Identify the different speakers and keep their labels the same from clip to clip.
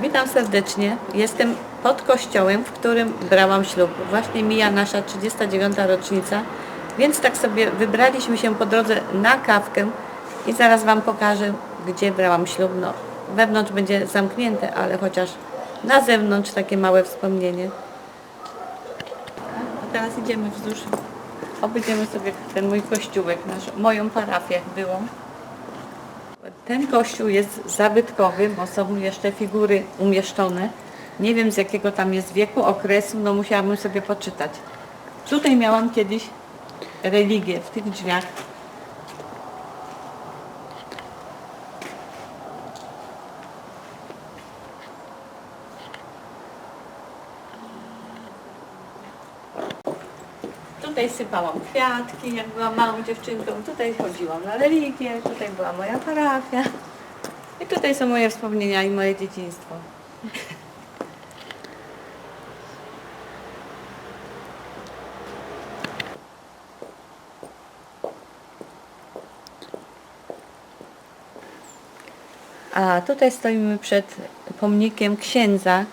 Speaker 1: Witam serdecznie. Jestem pod kościołem, w którym brałam ślub. Właśnie mija nasza 39. rocznica, więc tak sobie wybraliśmy się po drodze na kawkę i zaraz Wam pokażę, gdzie brałam ślub. No, wewnątrz będzie zamknięte, ale chociaż na zewnątrz takie małe wspomnienie. A teraz idziemy wzdłuż, obejdziemy sobie ten mój kościółek, nasz, moją parafię byłą. Ten kościół jest zabytkowy, bo są jeszcze figury umieszczone. Nie wiem z jakiego tam jest wieku, okresu, no musiałabym sobie poczytać. Tutaj miałam kiedyś religię w tych drzwiach. Tutaj sypałam kwiatki, jak byłam małą dziewczynką. Tutaj chodziłam na religię, tutaj była moja parafia. I tutaj są moje wspomnienia i moje dzieciństwo. A tutaj stoimy przed pomnikiem księdza,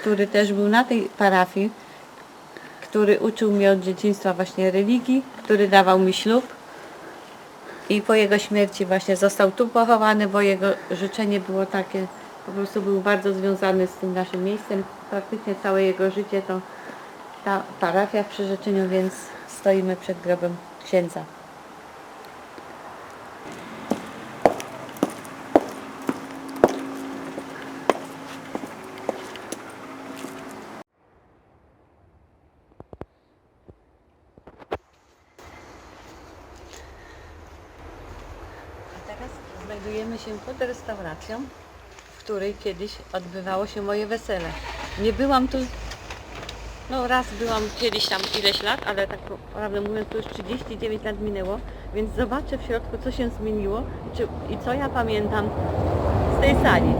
Speaker 1: który też był na tej parafii, który uczył mnie od dzieciństwa właśnie religii, który dawał mi ślub. I po jego śmierci właśnie został tu pochowany, bo jego życzenie było takie, po prostu był bardzo związany z tym naszym miejscem. Praktycznie całe jego życie to ta parafia w przyrzeczeniu, więc stoimy przed grobem księdza. Teraz znajdujemy się pod restauracją, w której kiedyś odbywało się moje wesele. Nie byłam tu, no raz byłam kiedyś tam ileś lat, ale tak prawdę mówiąc to już 39 lat minęło, więc zobaczę w środku co się zmieniło czy, i co ja pamiętam z tej sali.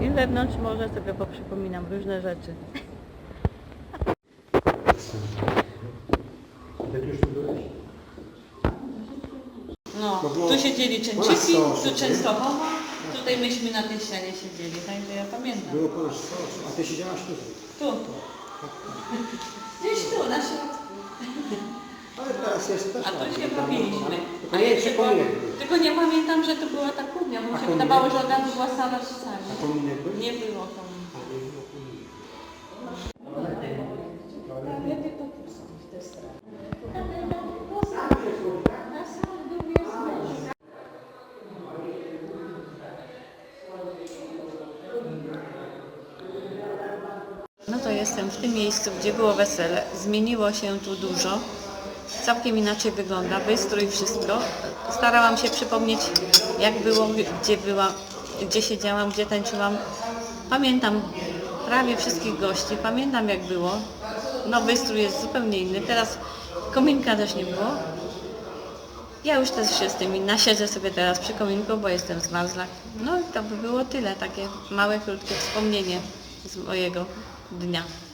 Speaker 1: I wewnątrz może sobie poprzypominam różne rzeczy.
Speaker 2: Jak już tu byłeś?
Speaker 1: No,
Speaker 2: No było-
Speaker 1: tu siedzieli
Speaker 2: ponad
Speaker 1: Częciki,
Speaker 2: 100
Speaker 1: tu
Speaker 2: nie?
Speaker 1: Częstochowa, tutaj myśmy na tej ścianie siedzieli, także ja pamiętam.
Speaker 2: Było ponad 100 osób, a ty siedziałaś tu.
Speaker 1: Tu. Gdzieś tu, na środku.
Speaker 2: Ale teraz jest też
Speaker 1: A tu
Speaker 2: tak,
Speaker 1: się
Speaker 2: tam-
Speaker 1: bawiliśmy.
Speaker 2: Tylko
Speaker 1: A
Speaker 2: nie
Speaker 1: ja
Speaker 2: czy
Speaker 1: tylko,
Speaker 2: był.
Speaker 1: tylko nie pamiętam, że to była ta kuchnia, bo mi
Speaker 2: A
Speaker 1: się
Speaker 2: kominek?
Speaker 1: wydawało, że od razu była sala z sali.
Speaker 2: A kominek był?
Speaker 1: Nie było kominka. To jestem w tym miejscu, gdzie było wesele. Zmieniło się tu dużo. Całkiem inaczej wygląda, wystrój, wszystko. Starałam się przypomnieć, jak było, gdzie byłam, gdzie siedziałam, gdzie tańczyłam. Pamiętam prawie wszystkich gości, pamiętam jak było. No wystrój jest zupełnie inny. Teraz kominka też nie było. Ja już też się z tymi nasiedzę sobie teraz przy kominku, bo jestem zmarzła. No i to by było tyle, takie małe, krótkie wspomnienie z mojego 你娘。